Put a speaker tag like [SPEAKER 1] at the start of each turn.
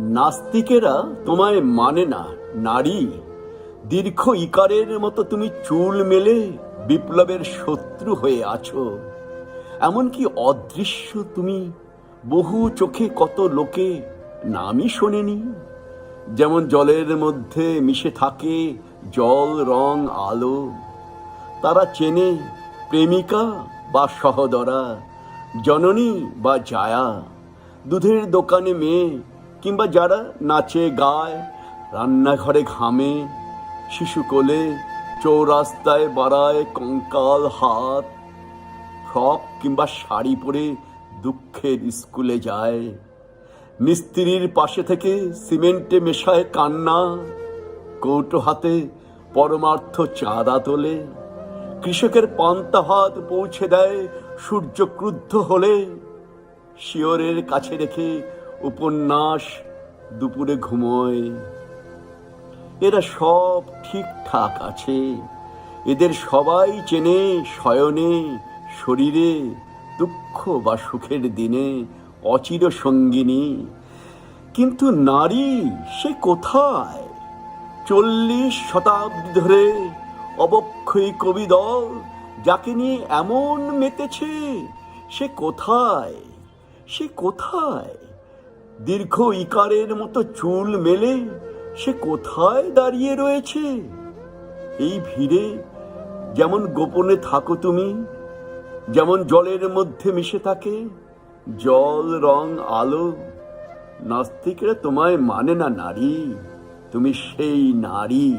[SPEAKER 1] নাস্তিকেরা তোমায় মানে না, নারী। দীর্ঘ ইকারের মতো তুমি চুল মেলে বিপ্লবের শত্রু হয়ে আছো। এমনকি অদৃশ্য তুমি, বহু চোখে কত লোকে নামই শোনেনি। যেমন জলের মধ্যে মিশে থাকে জল, রং, আলো। তারা চেনে প্রেমিকা বা সহদরা, জননী বা জায়া। দুধের দোকানে মেয়ে কিংবা যারা নাচে, গায়, রান্নাঘরে ঘামে, শিশু কোলে, চৌরাস্তায় বাড়ায় কঙ্কাল, হাত, ফ্রক কিংবা শাড়ি পরে দুঃখের স্কুলে যায়। মিস্ত্রির পাশে থেকে সিমেন্টে মেশায় কান্না, কৌটো হাতে পরমার্থ চাঁদা তোলে, কৃষকের পান্তা ভাত পৌঁছে দেয় সূর্য ক্রুদ্ধ হলে শিয়রের কাছে রেখে উপন্যাস দুপুরে ঘুমোয়। এরা সব ঠিকঠাক আছে। এদের সবাই চেনে শয়নে, শরীরে দুঃখ বা সুখের দিনে অচির সঙ্গিনী। কিন্তু নারী সে কোথায়? চল্লিশ শতাব্দী ধরে অবক্ষয়ী কবি দল যাকে নিয়ে এমন মেতেছে, সে কোথায়? সে কোথায়? দীর্ঘ ইকারের মতো চুল মেলে সে কোথায় দাঁড়িয়ে রয়েছে? এই ভিড়ে যেমন গোপনে থাকো তুমি, যেমন জলের মধ্যে মিশে থাকে, জল, রং, আলো, নাস্তিকরা তোমায় মানে না নারী, তুমি সেই নারী।